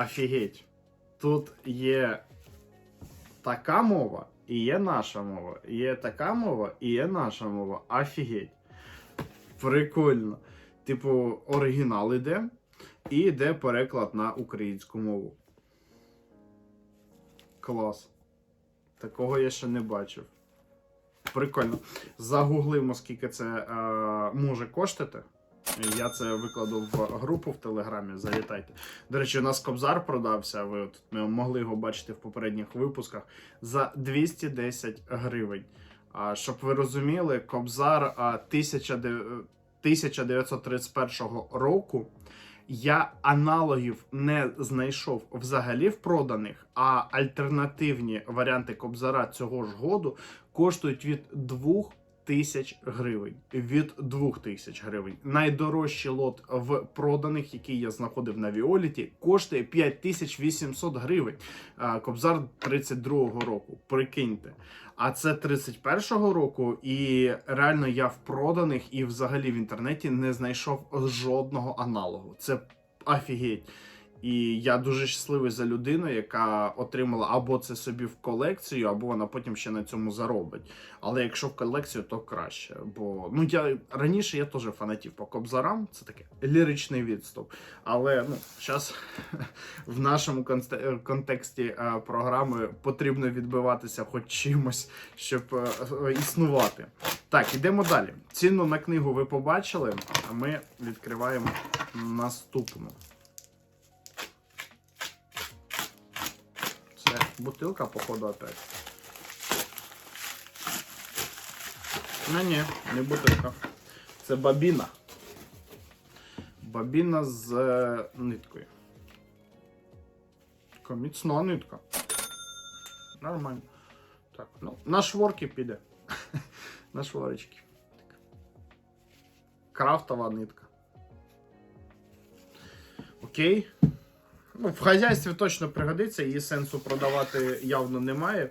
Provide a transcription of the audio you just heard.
Офігеть. Тут є така мова і є наша мова. Є така мова і є наша мова. Офігеть. Прикольно. Типу, оригінал іде, і йде переклад на українську мову. Клас. Такого я ще не бачив. Прикольно. Загуглимо, скільки це е, може коштувати. Я це викладу в групу в Телеграмі. Залітайте. До речі, у нас Кобзар продався. Ви от ми могли його бачити в попередніх випусках за 210 гривень. А щоб ви розуміли, Кобзар 1931 року. Я аналогів не знайшов взагалі в проданих, а альтернативні варіанти Кобзара цього ж году коштують від 2 тисяч гривень. Від 2 тисяч гривень. Найдорожчий лот в проданих, який я знаходив на Віоліті, коштує 5800 гривень. Кобзар 32-го року. Прикиньте. А це 31-го року, і реально я в проданих і взагалі в інтернеті не знайшов жодного аналогу. Це офігеть. І я дуже щасливий за людину, яка отримала або це собі в колекцію, або вона потім ще на цьому заробить. Але якщо в колекцію, то краще. Бо ну я раніше я теж фанатів по кобзарам, це таке ліричний відступ. Але ну зараз в нашому консте- контексті е, програми потрібно відбиватися хоч чимось, щоб е, е, існувати. Так, ідемо далі. Ціну на книгу ви побачили, а ми відкриваємо наступну. Це бутилка, походу, опять. Ну ні, не бутилка. Це бабіна. Бабіна з е, ниткою. Така міцна нитка. Нормально. Так, ну, на шворки піде. на шворочки. Крафтова нитка. Окей. Ну, в хазяйстві точно пригодиться, її сенсу продавати явно немає.